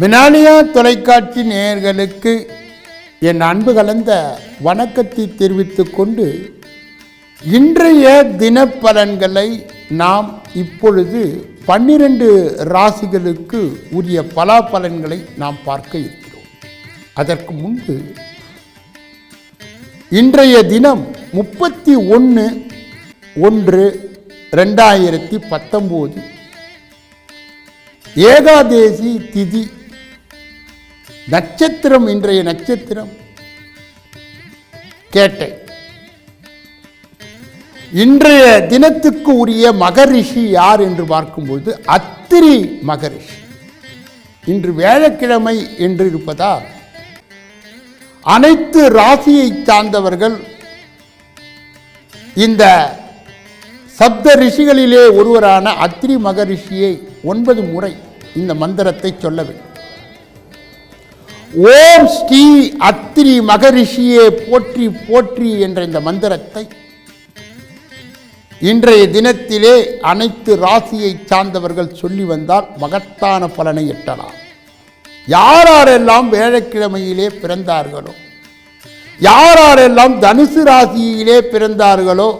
வினானியா தொலைக்காட்சி நேயர்களுக்கு என் அன்பு கலந்த வணக்கத்தை தெரிவித்து கொண்டு இன்றைய தினப்பலன்களை நாம் இப்பொழுது பன்னிரண்டு ராசிகளுக்கு உரிய பலாபலன்களை நாம் பார்க்க இருக்கிறோம். அதற்கு முன்பு இன்றைய தினம் முப்பத்தி ஒன்று ஒன்று ரெண்டாயிரத்தி பத்தொம்போது. ஏகாதேசி திதி நட்சத்திரம் இன்றைய நட்சத்திரம். கேட்டேன். இன்றைய தினத்துக்கு உரிய மகரிஷி யார் என்று பார்க்கும்போது அத்திரி மகரிஷி. இன்று வியாழக்கிழமை என்று இருப்பதால் அனைத்து ராசியை சார்ந்தவர்கள் இந்த சப்த ரிஷிகளிலே ஒருவரான அத்திரி மகரிஷியை ஒன்பது முறை இந்த மந்திரத்தை சொல்ல வேண்டும். ஓம் ஸ்ரீ அத்திரி மகரிஷியே போற்றி போற்றி என்ற இந்த மந்திரத்தை இன்றைய தினத்திலே அனைத்து ராசியை சார்ந்தவர்கள் சொல்லி வந்தால் மகத்தான பலனை எட்டலாம். யாரெல்லாம் வேழக்கிழமையிலே பிறந்தார்களோ யாரெல்லாம் தனுசு ராசியிலே பிறந்தார்களோ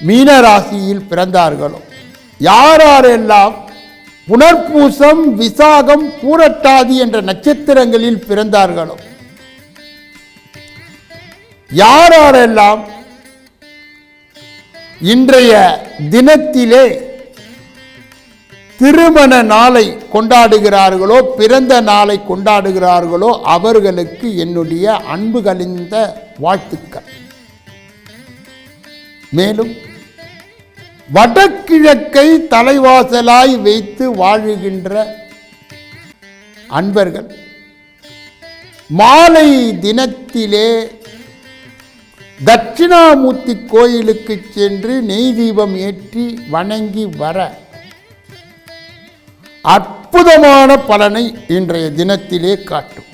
மீன ராசியில் பிறந்தார்களோ யாரெல்லாம் புனர்பூசம் விசாகம் பூரட்டாதி என்ற நட்சத்திரங்களில் பிறந்தார்களோ? யாரெல்லாம் இன்றைய தினத்திலே திருமண நாளை கொண்டாடுகிறார்களோ பிறந்த நாளை கொண்டாடுகிறார்களோ அவர்களுக்கு என்னுடைய அன்பு கலிந்த வாழ்த்துக்கள். மேலும் வடகிழக்கை தலைவாசலாய் வைத்து வாழுகின்ற அன்பர்கள் மாலை தினத்திலே தட்சிணாமூர்த்தி கோயிலுக்கு சென்று நெய் தீபம் ஏற்றி வணங்கி வர அற்புதமான பலனை இன்றைய தினத்திலே காட்டும்.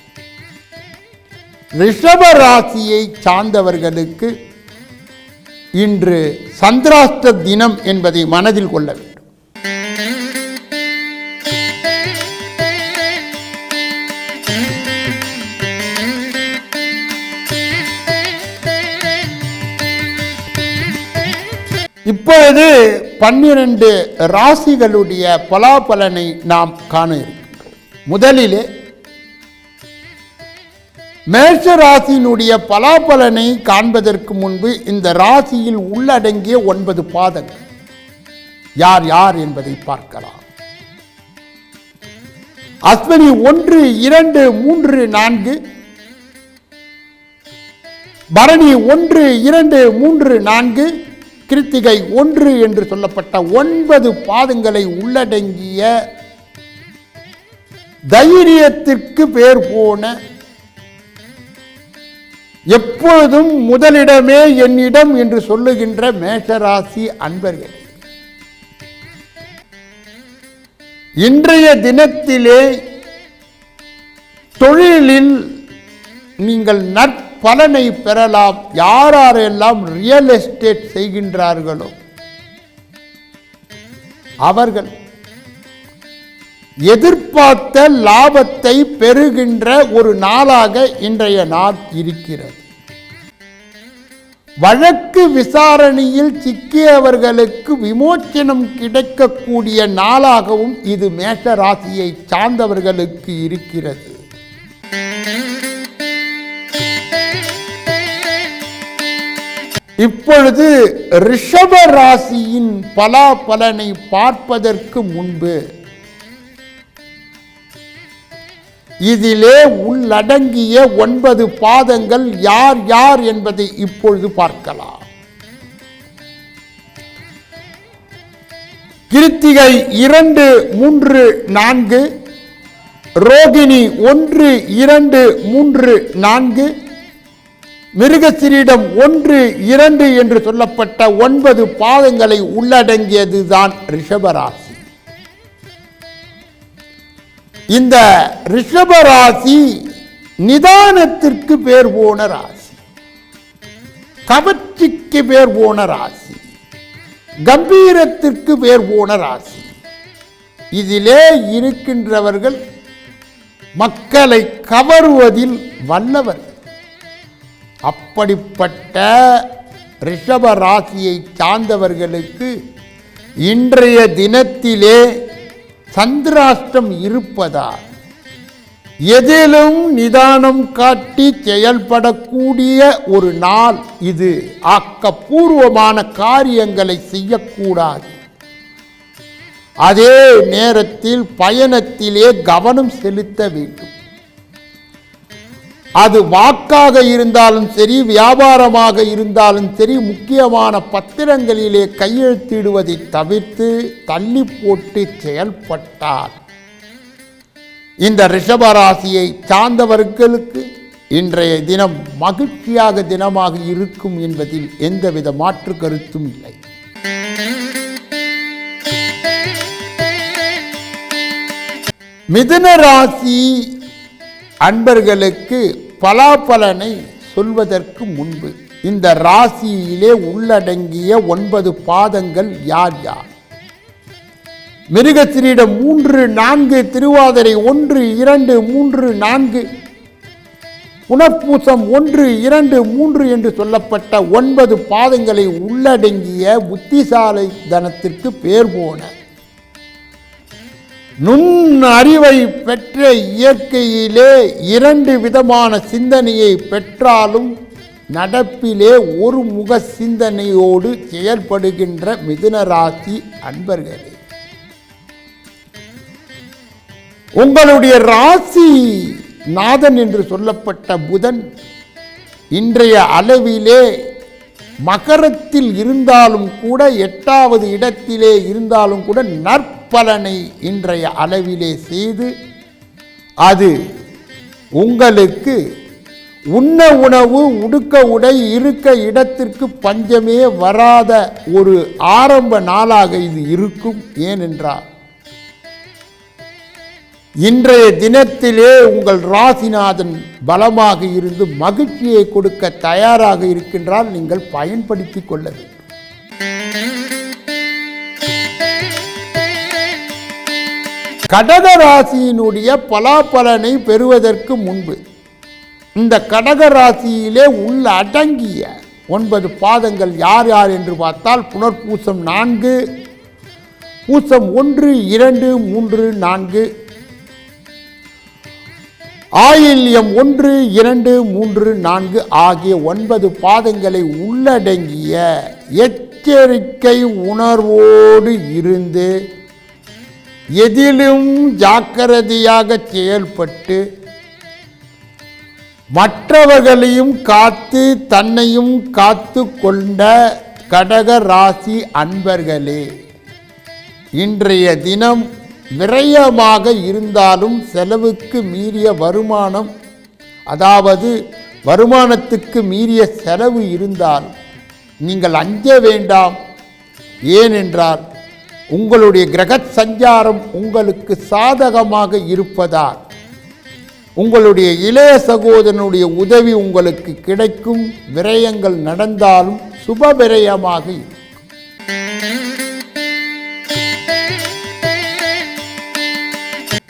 ரிஷப ராசியை சார்ந்தவர்களுக்கு இன்று சந்திராஸ்த தினம் என்பதை மனதில் கொள்ள வேண்டும். இப்பொழுது பன்னிரண்டு ராசிகளுடைய பலாபலனை நாம் காண இருக்கின்றோம். முதலிலே மேஷ ராசியினுடைய பலாபலனை காண்பதற்கு முன்பு இந்த ராசியில் உள்ளடங்கிய ஒன்பது பாதங்கள். யார் யார் என்பதை பார்க்கலாம். அஸ்வினி ஒன்று இரண்டு மூன்று நான்கு. பரணி ஒன்று இரண்டு மூன்று நான்கு. கிருத்திகை ஒன்று என்று சொல்லப்பட்ட ஒன்பது பாதங்களை உள்ளடங்கிய தைரியத்திற்கு பேர் போன எப்பொழுதும் முதலிடமே என்னிடம் என்று சொல்லுகின்ற மேஷராசி அன்பர்கள். இன்றைய தினத்திலே தொழிலில் நீங்கள் நற்பலனை பெறலாம். யாரெல்லாம் ரியல் எஸ்டேட் செய்கின்றார்களோ அவர்கள் எதிர்பார்த்த லாபத்தை பெறுகின்ற ஒரு நாளாக இன்றைய நாள் இருக்கிறது. வழக்கு விசாரணையில் சிக்கியவர்களுக்கு விமோச்சனம் கிடைக்கக்கூடிய நாளாகவும் இது மேஷ ராசியை சார்ந்தவர்களுக்கு இருக்கிறது. இப்பொழுது ரிஷப ராசியின் பலாபலனை பார்ப்பதற்கு முன்பு இதிலே உள்ளடங்கிய ஒன்பது பாதங்கள் யார் யார் என்பதை இப்பொழுது பார்க்கலாம். கிருத்திகை இரண்டு மூன்று நான்கு ரோகிணி ஒன்று இரண்டு மூன்று நான்கு மிருகசிரீடம் ஒன்று இரண்டு என்று சொல்லப்பட்ட ஒன்பது பாதங்களை உள்ளடங்கியதுதான் ரிஷபராசி. இந்த ரிஷபராசி நிதானத்திற்கு பேர் போன ராசி. கவர்ச்சிக்கு பேர் போன ராசி. கம்பீரத்திற்கு பேர் போன ராசி. இதிலே இருக்கின்றவர்கள் மக்களை கவருவதில் வல்லவர். அப்படிப்பட்ட ரிஷப ராசியை சார்ந்தவர்களுக்கு இன்றைய தினத்திலே சந்திராஷ்டம் இருப்பதால் எதிலும் நிதானம் காட்டி செயல்படக்கூடிய ஒரு நாள் இது. ஆக்கப்பூர்வமான காரியங்களை செய்யக்கூடாது. அதே நேரத்தில் பயணத்திலே கவனம் செலுத்த வேண்டும். அது வாக்காக இருந்தாலும் சரி வியாபாரமாக இருந்தாலும் சரி முக்கியமான பத்திரங்களிலே கையெழுத்திடுவதை தவிர்த்து தள்ளி போட்டு செயல்பட்டார். இந்த ரிஷபராசியை சார்ந்தவர்களுக்கு இன்றைய தினம் மகிழ்ச்சியாக தினமாக இருக்கும் என்பதில் எந்தவித மாற்று கருத்தும் இல்லை. மிதுன ராசி அன்பர்களுக்கு பலாபலனை சொல்வதற்கு முன்பு இந்த ராசியிலே உள்ளடங்கிய ஒன்பது பாதங்கள் யார் யார்? மிருகசிரியிடம் மூன்று நான்கு திருவாதிரை ஒன்று இரண்டு மூன்று நான்கு புனர்பூசம் ஒன்று இரண்டு மூன்று என்று சொல்லப்பட்ட ஒன்பது பாதங்களை உள்ளடங்கிய புத்திசாலை தனத்திற்கு பேர் போன நுண் அறிவை பெற்ற இயற்கையிலே இரண்டு விதமான சிந்தனையை பெற்றாலும் நடப்பிலே ஒரு முக சிந்தனையோடு செயல்படுகின்ற மிதுன ராசி அன்பர்களே. உங்களுடைய ராசி நாதன் என்று சொல்லப்பட்ட புதன் இன்றைய அளவிலே மகரத்தில் இருந்தாலும் கூட எட்டாவது இடத்திலே இருந்தாலும் கூட நற்பலனை இன்றைய அளவிலே செய்து அது உங்களுக்கு உண்ண உணவு உடுக்க உடை இருக்க இடத்திற்கு பஞ்சமே வராத ஒரு ஆரம்ப நாளாக இது இருக்கும். ஏனென்றால் இன்றைய தினத்திலே உங்கள் ராசிநாதன் பலமாக இருந்து மகிழ்ச்சியை கொடுக்க தயாராக இருக்கின்றால் நீங்கள் பயன்படுத்திக் கொள்ள வேண்டும். கடக ராசியினுடைய பலாபலனை பெறுவதற்கு முன்பு இந்த கடக ராசியிலே உள்ள அடங்கிய ஒன்பது பாதங்கள் யார் யார் என்று பார்த்தால் புனர்பூசம் நான்கு பூசம் ஒன்று இரண்டு மூன்று நான்கு ஆயில்யம் ஒன்று இரண்டு மூன்று நான்கு ஆகிய ஒன்பது பாதங்களை உள்ளடங்கிய எச்சரிக்கை உணர்வோடு இருந்து எதிலும் ஜாக்கிரதையாக செயல்பட்டு மற்றவர்களையும் காத்து தன்னையும் காத்து கொண்ட கடக ராசி அன்பர்களே இன்றைய தினம் விரயமாக இருந்தாலும் செலவுக்கு மீறிய வருமானம் அதாவது வருமானத்துக்கு மீறிய செலவு இருந்தால் நீங்கள் அஞ்ச வேண்டாம். ஏனென்றால் உங்களுடைய கிரக சஞ்சாரம் உங்களுக்கு சாதகமாக இருப்பதால் உங்களுடைய இளைய சகோதரனுடைய உதவி உங்களுக்கு கிடைக்கும் விரயங்கள் நடந்தாலும் சுப விரயமாக இருக்கும்.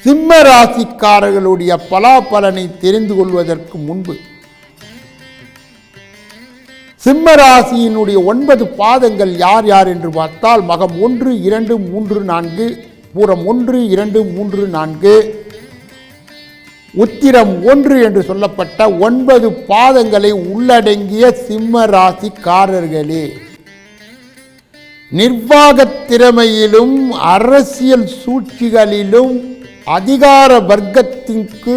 சிம்ம ராசிக்காரர்களுடைய பலாபலனை தெரிந்து கொள்வதற்கு முன்பு சிம்ம ராசியினுடைய ஒன்பது பாதங்கள் யார் யார் என்று பார்த்தால் மகம் ஒன்று இரண்டு மூன்று நான்கு பூரம் ஒன்று இரண்டு மூன்று நான்கு உத்திரம் ஒன்று என்று சொல்லப்பட்ட ஒன்பது பாதங்களை உள்ளடங்கிய சிம்ம ராசிக்காரர்களே நிர்வாகத் திறமையிலும் அரசியல் சூழ்ச்சிகளிலும் அதிகார வர்க்கத்திற்கு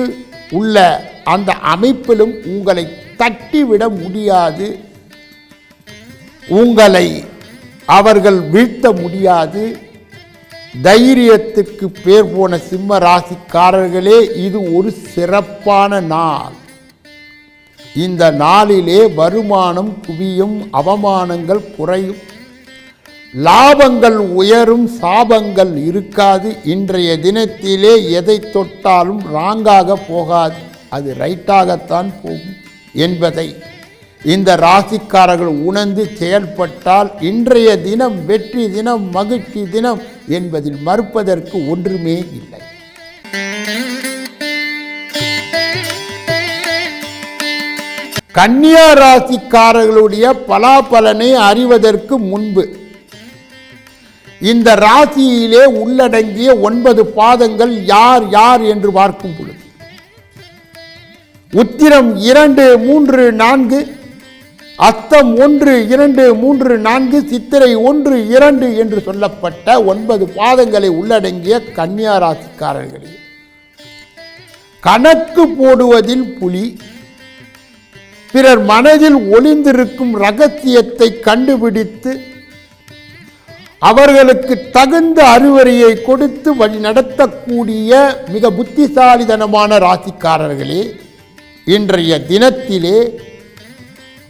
உள்ள அந்த அமைப்பிலும் உங்களை தட்டிவிட முடியாது. உங்களை அவர்கள் வீழ்த்த முடியாது. தைரியத்துக்கு பேர் போன சிம்ம ராசிக்காரர்களே இது ஒரு சிறப்பான நாள். இந்த நாளிலே வருமானம் குவியும் அவமானங்கள் குறையும். லாபங்கள் உயரும் சாபங்கள் இருக்காது. இன்றைய தினத்திலே எதை தொட்டாலும் ராங்காக போகாது. அது ரைட்டாகத்தான் போகும் என்பதை இந்த ராசிக்காரர்கள் உணர்ந்து செயல்பட்டால் இன்றைய தினம் வெற்றி தினம் மகிழ்ச்சி தினம் என்பதில் மறுப்பதற்கு ஒன்றுமே இல்லை. கன்னியா ராசிக்காரர்களுடைய பலாபலனை அறிவதற்கு முன்பு இந்த ராசியிலே உள்ளடங்கிய ஒன்பது பாதங்கள் யார் யார் என்று பார்க்கும் பொழுது உத்திரம் இரண்டு மூன்று நான்கு அத்தம் ஒன்று இரண்டு மூன்று நான்கு சித்திரை ஒன்று இரண்டு என்று சொல்லப்பட்ட ஒன்பது பாதங்களை உள்ளடங்கிய கன்னியா ராசிக்காரர்களே கணக்கு போடுவதில் புலி பிறர் மனதில் ஒளிந்திருக்கும் ரகசியத்தை கண்டுபிடித்து அவர்களுக்கு தகுந்த அறிவுரையை கொடுத்து வழி நடத்தக்கூடிய மிக புத்திசாலிதனமான ராசிக்காரர்களே இன்றைய தினத்திலே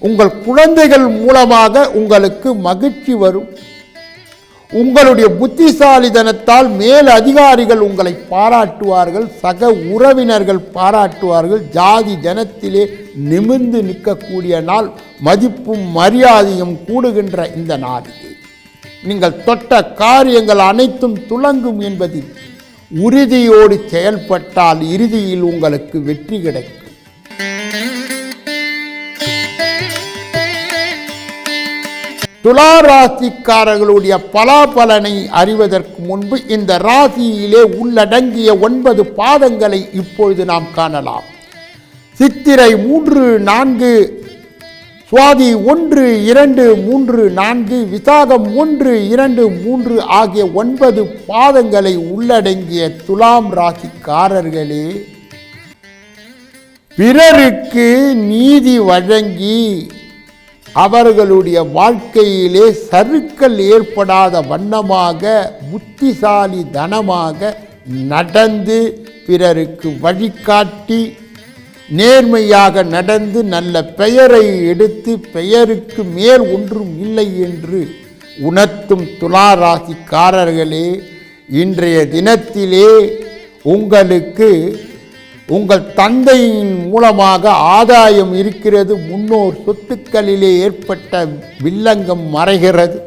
உங்கள் குழந்தைகள் மூலமாக உங்களுக்கு மகிழ்ச்சி வரும். உங்களுடைய புத்திசாலிதனத்தால் மேல் அதிகாரிகள் உங்களை பாராட்டுவார்கள் சக உறவினர்கள் பாராட்டுவார்கள். ஜாதி ஜனத்திலே நிமிர்ந்து நிற்கக்கூடிய நாள் மதிப்பும் மரியாதையும் கூடுகின்ற இந்த நாளிலே. நீங்கள் தொட்ட காரியங்கள் அனைத்தும் துலங்கும் என்பதில் உறுதியோடு செயல்பட்டால் இறுதியில் உங்களுக்கு வெற்றி கிடைக்கும். துலா ராசிக்காரர்களுடைய பலாபலனை அறிவதற்கு முன்பு இந்த ராசியிலே உள்ளடங்கிய ஒன்பது பாதங்களை இப்பொழுது நாம் காணலாம். சித்திரை மூன்று நான்கு சுவாதி ஒன்று இரண்டு மூன்று நான்கு விசாகம் ஒன்று இரண்டு மூன்று ஆகிய ஒன்பது பாதங்களை உள்ளடங்கிய துலாம் ராசிக்காரர்களே பிறருக்கு நீதி வழங்கி அவர்களுடைய வாழ்க்கையிலே சருக்கள் ஏற்படாத வண்ணமாக புத்திசாலி தனமாக நடந்து பிறருக்கு வழிகாட்டி நேர்மையாக நடந்து நல்ல பெயரை எடுத்து பெயருக்கு மேல் ஒன்றும் இல்லை என்று உணர்த்தும் துளாராசிக்காரர்களே இன்றைய தினத்திலே உங்களுக்கு உங்கள் தந்தையின் மூலமாக ஆதாயம் இருக்கிறது. முன்னோர் சொத்துக்களிலே ஏற்பட்ட வில்லங்கம் மறைகிறது.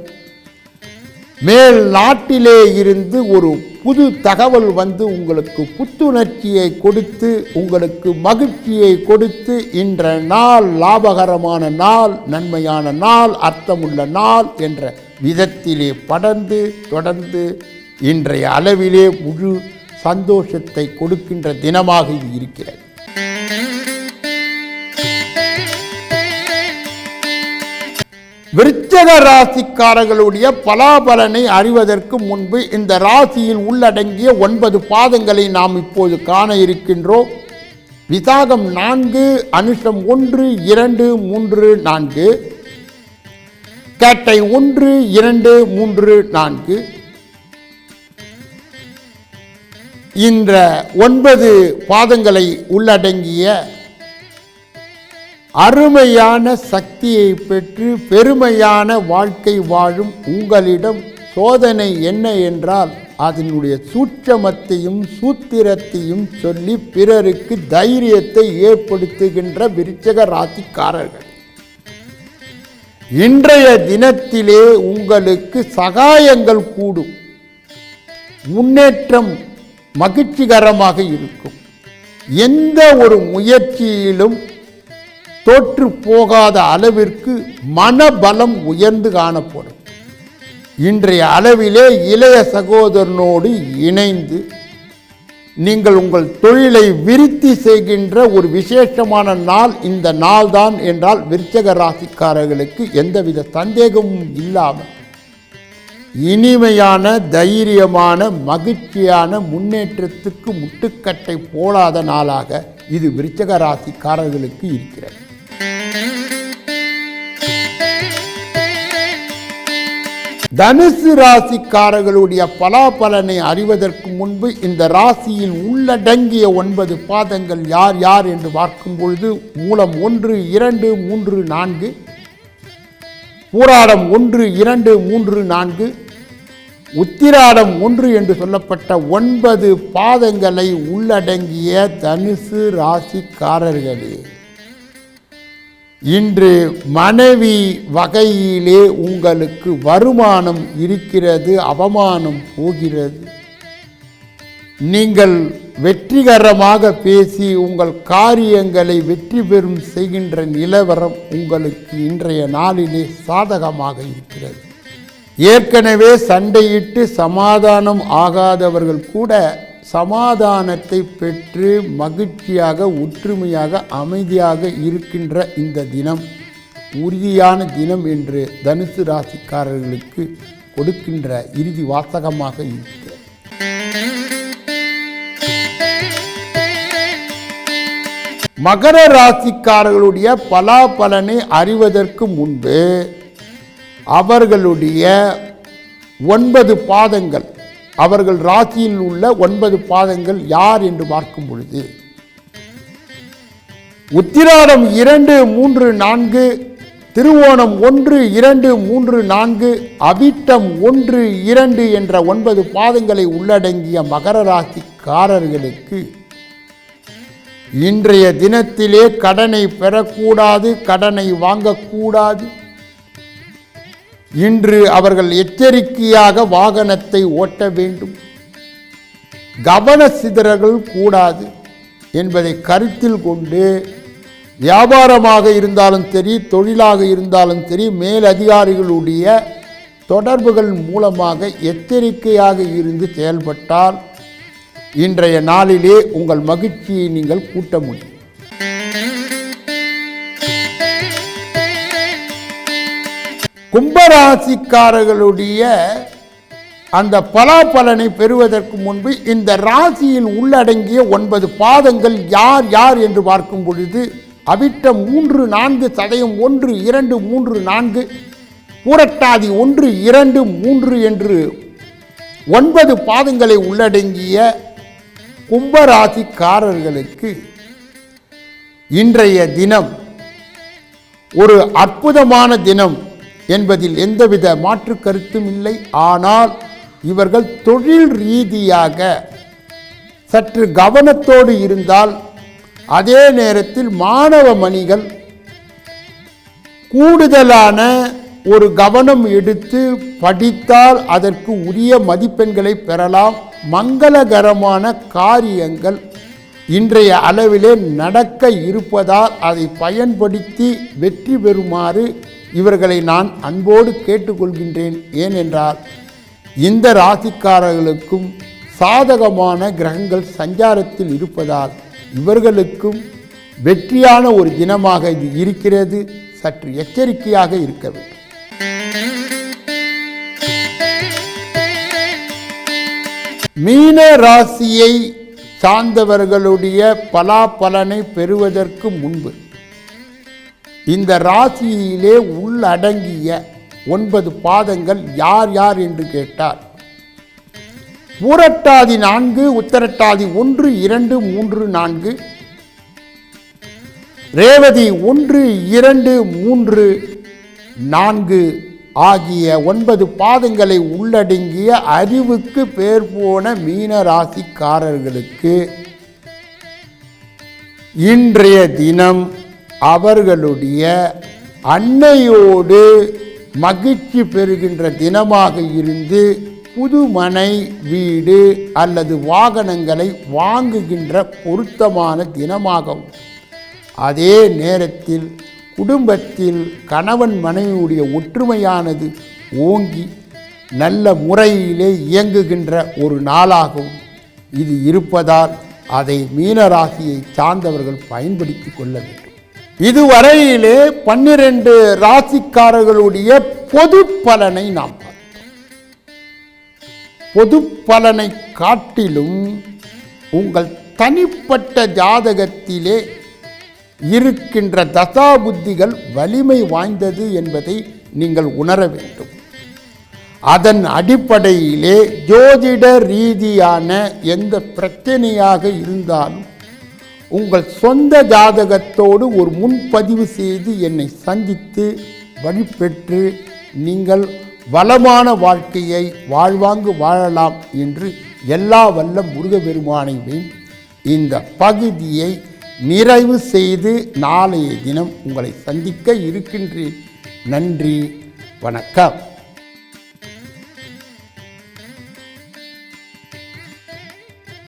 மேல் நாட்டிலே இருந்து ஒரு புது தகவல் வந்து உங்களுக்கு புத்துணர்ச்சியை கொடுத்து உங்களுக்கு மகிழ்ச்சியை கொடுத்து இன்ற நாள் லாபகரமான நாள் நன்மையான நாள் அர்த்தமுள்ள நாள் என்ற விதத்திலே படர்ந்து தொடர்ந்து இன்றைய அளவிலே முழு சந்தோஷத்தை கொடுக்கின்ற தினமாக இது இருக்கிறது. விருச்சக ராசிக்காரர்களுடைய பலாபலனை அறிவதற்கு முன்பு இந்த ராசியில் உள்ளடங்கிய ஒன்பது பாதங்களை நாம் இப்போது காண இருக்கின்றோம். விசாகம் நான்கு அனுஷம் ஒன்று இரண்டு மூன்று நான்கு. கேட்டை ஒன்று இரண்டு மூன்று நான்கு. இந்த ஒன்பது பாதங்களை உள்ளடங்கிய அருமையான சக்தியை பெற்று பெருமையான வாழ்க்கை வாழும் உங்களிடம் சோதனை என்ன என்றால் அதனுடைய சூட்சமத்தையும் சூத்திரத்தையும் சொல்லி பிறருக்கு தைரியத்தை ஏற்படுத்துகின்ற விருச்சக ராசிக்காரர்கள். இன்றைய தினத்திலே உங்களுக்கு சகாயங்கள் கூடும். முன்னேற்றம் மகிழ்ச்சிகரமாக இருக்கும். எந்த ஒரு முயற்சியிலும் தோற்று போகாத அளவிற்கு மனபலம் உயர்ந்து காணப்படும். இன்றைய அளவிலே இளைய சகோதரனோடு இணைந்து நீங்கள் உங்கள் தொழிலை விருத்தி செய்கின்ற ஒரு விசேஷமான நாள் இந்த நாள்தான் என்றால் விருச்சக ராசிக்காரர்களுக்கு எந்தவித சந்தேகமும் இல்லாமல் இனிமையான தைரியமான மகிழ்ச்சியான முன்னேற்றத்துக்கு முட்டுக்கட்டை போடாத நாளாக இது விருச்சக ராசிக்காரர்களுக்கு இருக்கிறது. தனுசு ராசிக்காரர்களுடைய பலாபலனை அறிவதற்கு முன்பு இந்த ராசியில் உள்ளடங்கிய ஒன்பது பாதங்கள் யார் யார் என்று பார்க்கும் பொழுது மூலம் ஒன்று இரண்டு மூன்று நான்கு பூராடம் ஒன்று இரண்டு மூன்று நான்கு உத்திராடம் ஒன்று என்று சொல்லப்பட்ட ஒன்பது பாதங்களை உள்ளடங்கிய தனுசு ராசிக்காரர்களே இன்று மனைவி வகையிலே உங்களுக்கு வருமானம் இருக்கிறது அவமானம் போகிறது. நீங்கள் வெற்றிகரமாக பேசி உங்கள் காரியங்களை வெற்றி பெறும் செய்கின்ற நிலவரம் உங்களுக்கு இன்றைய நாளிலே சாதகமாக இருக்கிறது. ஏற்கனவே சண்டையிட்டு சமாதானம் ஆகாதவர்கள் கூட சமாதானத்தை பெற்று மகிழ்ச்சியாக ஒற்றுமையாக அமைதியாக இருக்கின்ற இந்த தினம் உறுதியான தினம் என்று தனுசு ராசிக்காரர்களுக்கு கொடுக்கின்ற இறுதி வாசகமாக இருக்கிறது. மகர ராசிக்காரர்களுடைய பலாபலனை அறிவதற்கு முன்பு அவர்களுடைய ஒன்பது பாதங்கள் அவர்கள் ராசியில் உள்ள ஒன்பது பாதங்கள் யார் என்று பார்க்கும் பொழுது உத்திராடம் இரண்டு மூன்று நான்கு திருவோணம் ஒன்று இரண்டு மூன்று நான்கு அவிட்டம் ஒன்று இரண்டு என்ற ஒன்பது பாதங்களை உள்ளடங்கிய மகர ராசிக்காரர்களுக்கு இன்றைய தினத்திலே கடனை பெறக்கூடாது கடனை வாங்கக்கூடாது. இன்று அவர்கள் எச்சரிக்கையாக வாகனத்தை ஓட்ட வேண்டும். கவன சிதறல்கள் கூடாது என்பதை கருத்தில் கொண்டு வியாபாரமாக இருந்தாலும் சரி தொழிலாக இருந்தாலும் சரி மேலதிகாரிகளுடைய தொடர்புகள் மூலமாக எச்சரிக்கையாக இருந்து செயல்பட்டால் இன்றைய நாளிலே உங்கள் மகிழ்ச்சியை நீங்கள் கூட்ட முடியும். கும்பராசிக்காரர்களுடைய அந்த பலாபலனை பெறுவதற்கு முன்பு இந்த ராசியில் உள்ளடங்கிய ஒன்பது பாதங்கள் யார் யார் என்று பார்க்கும் பொழுது அவிட்ட மூன்று நான்கு சதயம் ஒன்று இரண்டு மூன்று நான்கு பூரட்டாதி ஒன்று இரண்டு மூன்று என்று ஒன்பது பாதங்களை உள்ளடங்கிய கும்பராசிக்காரர்களுக்கு இன்றைய தினம் ஒரு அற்புதமான தினம். என்பதில் எந்தவித மாற்று கருத்தும் இல்லை. ஆனால் இவர்கள் தொழில் ரீதியாக சற்று கவனத்தோடு இருந்தால் அதே நேரத்தில் மாணவ மணிகள் கூடுதலான ஒரு கவனம் எடுத்து படித்தால் அதற்கு உரிய மதிப்பெண்களை பெறலாம். மங்களகரமான காரியங்கள் இன்றைய அளவிலே நடக்க இருப்பதால் அதை பயன்படுத்தி வெற்றி பெறுமாறு இவர்களை நான் அன்போடு கேட்டுக்கொள்கின்றேன். ஏனென்றால் இந்த ராசிக்காரர்களுக்கும் சாதகமான கிரகங்கள் சஞ்சாரத்தில் இருப்பதால் இவர்களுக்கும் வெற்றியான ஒரு தினமாக இது இருக்கிறது. சற்று எச்சரிக்கையாக இருக்க வேண்டும். மீன ராசியை சார்ந்தவர்களுடைய பலாபலனை பெறுவதற்கு முன்பு இந்த ராசியிலே உள்ளடங்கிய ஒன்பது பாதங்கள் யார் யார் என்று கேட்டார். பூரட்டாதி நான்கு உத்தரட்டாதி ஒன்று இரண்டு மூன்று நான்கு. ரேவதி ஒன்று இரண்டு மூன்று நான்கு ஆகிய ஒன்பது பாதங்களை உள்ளடங்கிய அறிவுக்கு பேர் போன மீன ராசிக்காரர்களுக்கு இன்றைய தினம் அவர்களுடைய அன்னையோடு மகிழ்ச்சி பெறுகின்ற தினமாக இருந்து புது மனை வீடு அல்லது வாகனங்களை வாங்குகின்ற பொருத்தமான தினமாகவும். அதே நேரத்தில் குடும்பத்தில் கணவன் மனைவியுடைய ஒற்றுமையானது ஓங்கி நல்ல முறையிலே இயங்குகின்ற ஒரு நாளாகவும் இது இருப்பதால் அதை மீனராசியை சார்ந்தவர்கள் பயன்படுத்தி கொள்ள வேண்டும். இதுவரையிலே பன்னிரண்டு ராசிக்காரர்களுடைய பொது பலனை நாம் பார்த்தோம் பொது பலனை காட்டிலும் உங்கள் தனிப்பட்ட ஜாதகத்திலே இருக்கின்ற தசாபுத்திகள் வலிமை வாய்ந்தது என்பதை நீங்கள் உணர வேண்டும். அதன் அடிப்படையிலே ஜோதிட ரீதியான எந்த பிரச்சனையாக இருந்தாலும் உங்கள் சொந்த ஜாதகத்தோடு ஒரு முன்பதிவு செய்து என்னை சந்தித்து வழிபெற்று நீங்கள் வளமான வாழ்க்கையை வாழ்வாங்கு வாழலாம் என்று எல்லா வல்ல முருகபெருமானை வேண்டி இந்த பகுதியை நிறைவு செய்து நாளைய தினம் உங்களை சந்திக்க இருக்கின்றேன். நன்றி வணக்கம்.